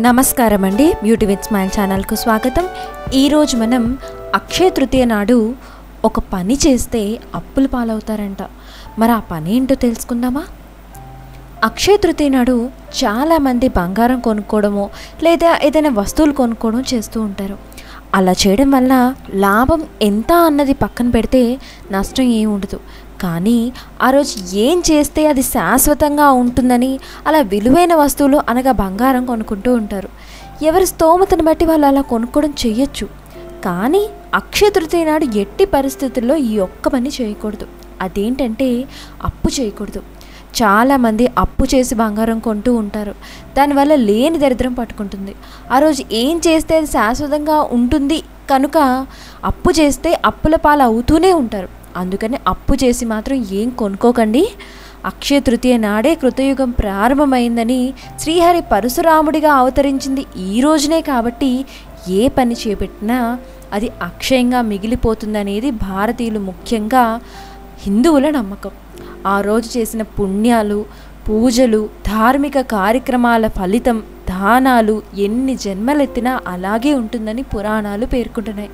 నమస్కారం అండి beauty with smile ఛానల్కు స్వాగతం. ఈరోజు మనం అక్షయ తృతీయ నాడు ఒక పని చేస్తే అప్పుల పాలవుతారంట. మరి ఆ పని ఏంటో తెలుసుకుందామా? అక్షయ తృతీయ నాడు చాలామంది బంగారం కొనుక్కోవడమో లేదా ఏదైనా వస్తువులు కొనుక్కోవడం చేస్తూ ఉంటారు. అలా చేయడం వల్ల లాభం ఎంత అన్నది పక్కన పెడితే నష్టం ఏమి ఉండదు. కానీ ఆ రోజు ఏం చేస్తే అది శాశ్వతంగా ఉంటుందని అలా విలువైన వస్తువులు అనగా బంగారం కొనుక్కుంటూ ఉంటారు. ఎవరి స్తోమతను బట్టి వాళ్ళు అలా కొనుక్కోవడం చెయ్యొచ్చు కానీ అక్షయ తృతీయ నాడు ఎట్టి పరిస్థితుల్లో ఈ ఒక్క పని చేయకూడదు. అదేంటంటే అప్పు చేయకూడదు. చాలామంది అప్పు చేసి బంగారం కొంటూ ఉంటారు. దానివల్ల లేని దరిద్రం పట్టుకుంటుంది. ఆ రోజు ఏం చేస్తే అది శాశ్వతంగా ఉంటుంది? కనుక అప్పు చేస్తే అప్పుల పాలు అవుతూనే ఉంటారు. అందుకని అప్పు చేసి మాత్రం ఏం కొనుక్కోకండి. అక్షయ తృతీయ నాడే కృతయుగం ప్రారంభమైందని శ్రీహరి పరశురాముడిగా అవతరించింది ఈ రోజునే కాబట్టి ఏ పని చేపట్టినా అది అక్షయంగా మిగిలిపోతుందనేది భారతీయులు ముఖ్యంగా హిందువుల నమ్మకం. ఆ రోజు చేసిన పుణ్యాలు పూజలు ధార్మిక కార్యక్రమాల ఫలితం దానాలు ఎన్ని జన్మలెత్తినా అలాగే ఉంటుందని పురాణాలు పేర్కొంటున్నాయి.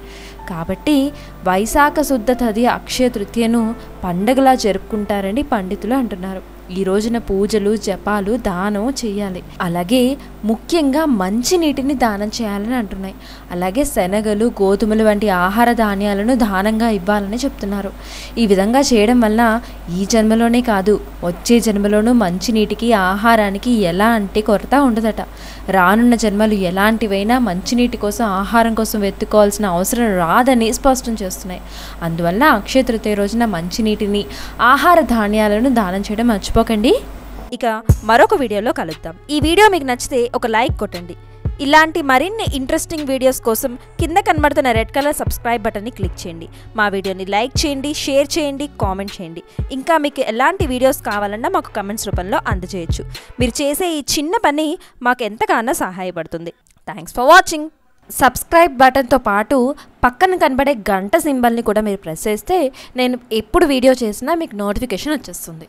కాబట్టి వైశాఖ శుద్ధ తది అక్షయ తృతీయను పండగలా జరుపుకుంటారని పండితులు అంటున్నారు. ఈ రోజున పూజలు జపాలు దానం చేయాలి. అలాగే ముఖ్యంగా మంచి నీటిని దానం చేయాలని అంటున్నాయి. అలాగే శనగలు గోధుమలు వంటి ఆహార ధాన్యాలను దానంగా ఇవ్వాలని చెప్తున్నారు. ఈ విధంగా చేయడం వల్ల ఈ జన్మలోనే కాదు వచ్చే జన్మలోనూ మంచి నీటికి ఆహారానికి ఎలా అంటే కొరత ఉండదట. రానున్న జన్మలు ఎలాంటివైనా మంచినీటి కోసం ఆహారం కోసం వెతుక్కోవాల్సిన అవసరం రాదని స్పష్టం చేస్తున్నాయి. అందువల్ల అక్షయ తృతీయ రోజున మంచినీటిని ఆహార ధాన్యాలను దానం చేయడం మర్చిపోకండి. ఇక మరొక వీడియోలో కలుద్దాం. ఈ వీడియో మీకు నచ్చితే ఒక లైక్ కొట్టండి. ఇలాంటి మరిన్ని ఇంట్రెస్టింగ్ వీడియోస్ కోసం కింద కనబడుతున్న రెడ్ కలర్ సబ్స్క్రైబ్ బటన్ని క్లిక్ చేయండి. మా వీడియోని లైక్ చేయండి షేర్ చేయండి కామెంట్ చేయండి. ఇంకా మీకు ఎలాంటి వీడియోస్ కావాలన్నా మాకు కమెంట్స్ రూపంలో అందజేయచ్చు. మీరు చేసే ఈ చిన్న పని మాకు ఎంతగానో సహాయపడుతుంది. థ్యాంక్స్ ఫర్ వాచింగ్ సబ్స్క్రైబ్ బటన్తో పాటు పక్కన కనబడే గంట సింబల్ని కూడా మీరు ప్రెస్ చేస్తే నేను ఎప్పుడు వీడియో చేసినా మీకు నోటిఫికేషన్ వచ్చేస్తుంది.